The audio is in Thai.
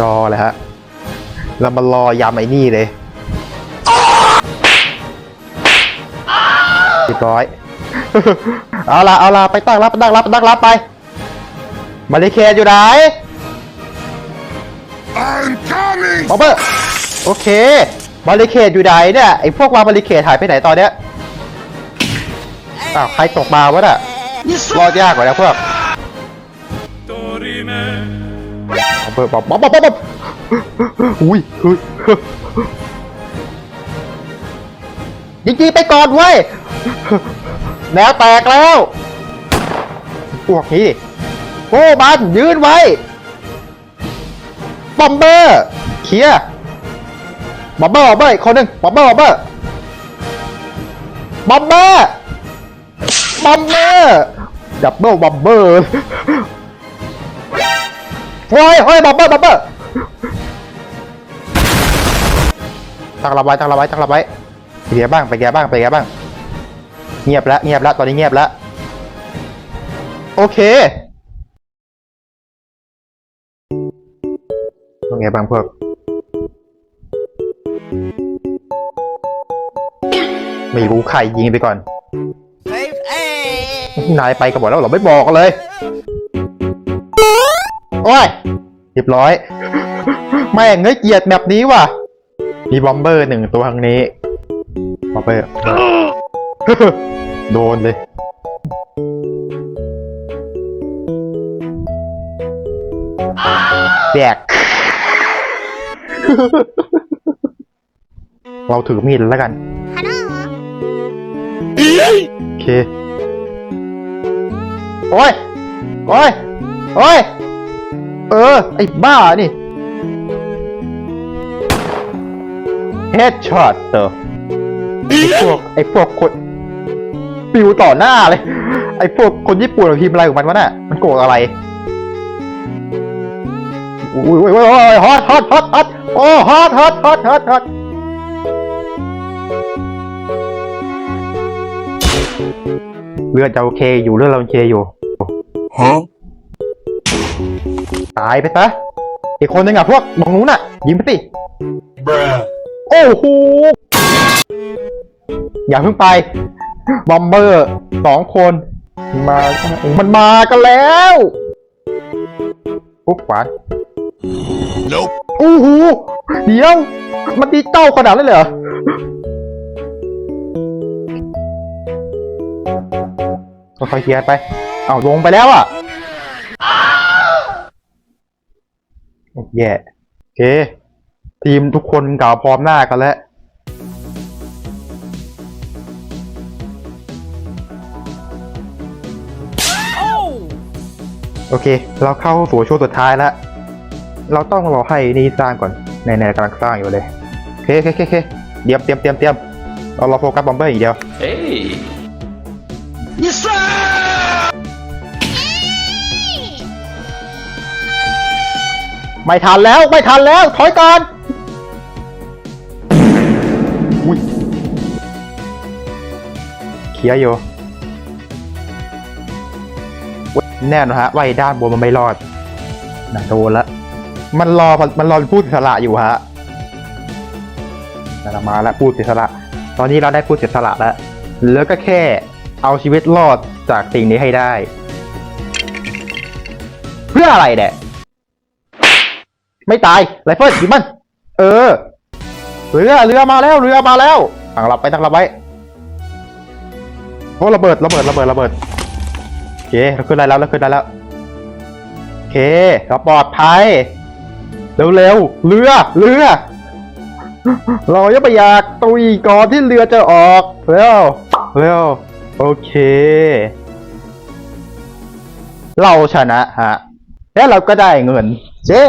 รอเลยฮะ เรามารอยำไอ้นี่เลยเรียบร้อย เอาละเอาละไปตั้งรับตั้งรับตั้งรับไป มาริเคดอยู่ไหน I'm coming! บอเบอร์โอเคบาริเคดอยู่ไหนเนี่ยไอพวกวางบาริเคดหายไปไหนตอนเนี้ยอ้าวใครตกมาวะน่ะรอดยากกว่านะพวกบอ เบอร์บอบบอบบอบบอบอุ้ยอุ้ยยิงจีไปก่อนเว้ยแนวแตกแล้วพวกนี้โอ้มันยืนไว้บอมเบอร์เคลียร์บอมเบอร์บอมเบอร์คนหนึ่งบอมเบอร์บอมเบอร์บอมเบอร์บอมเบอร์ดับเบิลบอมเบอร์ โอ้ยโอ้ยบอมเบอร์บอมเบอร์ตั้งรับไว้ตั้งรับไว้ตั้งรับไว้ไปแกบ้างไปแกบ้างไปแกบ้าง เงียบแล้วเงียบแล้วตอนนี้เงียบแล้วโอเคเป็นไงบ้างพวก ไม่รู้ใครยิงไปก่อนนายไปกันหมดแล้วเรอไม่บอกเลย โอ้ย เรียบร้อย แม่งเงยเกลียดแบบนี้ว่ะ มีบอมเบอร์หนึ่งตัวทางนี้ บอมเบอร์ โดนเลย แดก เราถือมีดแล้วกัน โอเค โอ้ย โอ้ย โอ้ย เออ ไอ้บ้านี่ เฮดช็อตเตอไอ้พวกไอ้พวกคนปิวต่อหน้าเลย ไอ้พวกคนญี่ปุ่นพิมพ์อะไรของมันวะน่ะ มันโกรธอะไรอุ้ยอุ้ยอุ้ยอุ้ยฮอตฮอตฮอตฮอตโอ้ฮอตฮอตฮอตฮอตฮอตเลือดจะโอเคอยู่เลือดเราโอเคอยู่ Huh? ตายไปซะอีกคนนึงอะพวกมองนู้นอะ ยิงไปสิ Bruh. โอ้โหอย่าเพิ่งไป บอมเบอร์สองคน มา มันมากันแล้วปุ๊บขวาน Nope. โอ้โหเดี๋ยว มันดีเต้าขนาดนั้นเลยเหรอค่อยๆเคลียร์ไป เอาลงไปแล้วอะ แย่โอเค ทีมทุกคนกล่าวพร้อมหน้ากันแล้วโอเค เราเข้าสู่ช่วงสุดท้ายแล้ว เราต้องรอให้นี่สร้างก่อนในในกำลังสร้างอยู่เลยโอเคโอเคโอเคโอเคเตรียมเตรียมเตรียมเตรียมเรารอโฟกัสบอมเบอร์อีกเดียว Hey! Yes, sir! ไม่ทันแล้วไม่ทันแล้วถอยก่อนอุ้ยเคลียอยู่แน่นอนฮะว่าไอ้ด้านบนมันไม่รอดน่ะโดนละมันรอมันรอพูดอิสระอยู่ฮะนั่นน่ะมาแล้วพูดอิสระตอนนี้เราได้พูดอิสระแล้วเหลือก็แค่เอาชีวิตรอดจากสิ่งนี้ให้ได้ เพื่ออะไรเนี่ย ไม่ตายไรเฟิลยิงมันเออเรือเรือมาแล้วเรือมาแล้วตั้งรับไปตั้งรับไว้โอ้ระเบิดระเบิดระเบิดระเบิดโอเคเราขึ้นได้แล้วเราขึ้นได้แล้วโอเคเราปลอดภัยเร็วๆเรือเรือ เรายังไม่อยากตุยก่อนที่เรือจะออกเร็วเร็วโอเค เราชนะฮะแล้วเราก็ได้เงินเจ้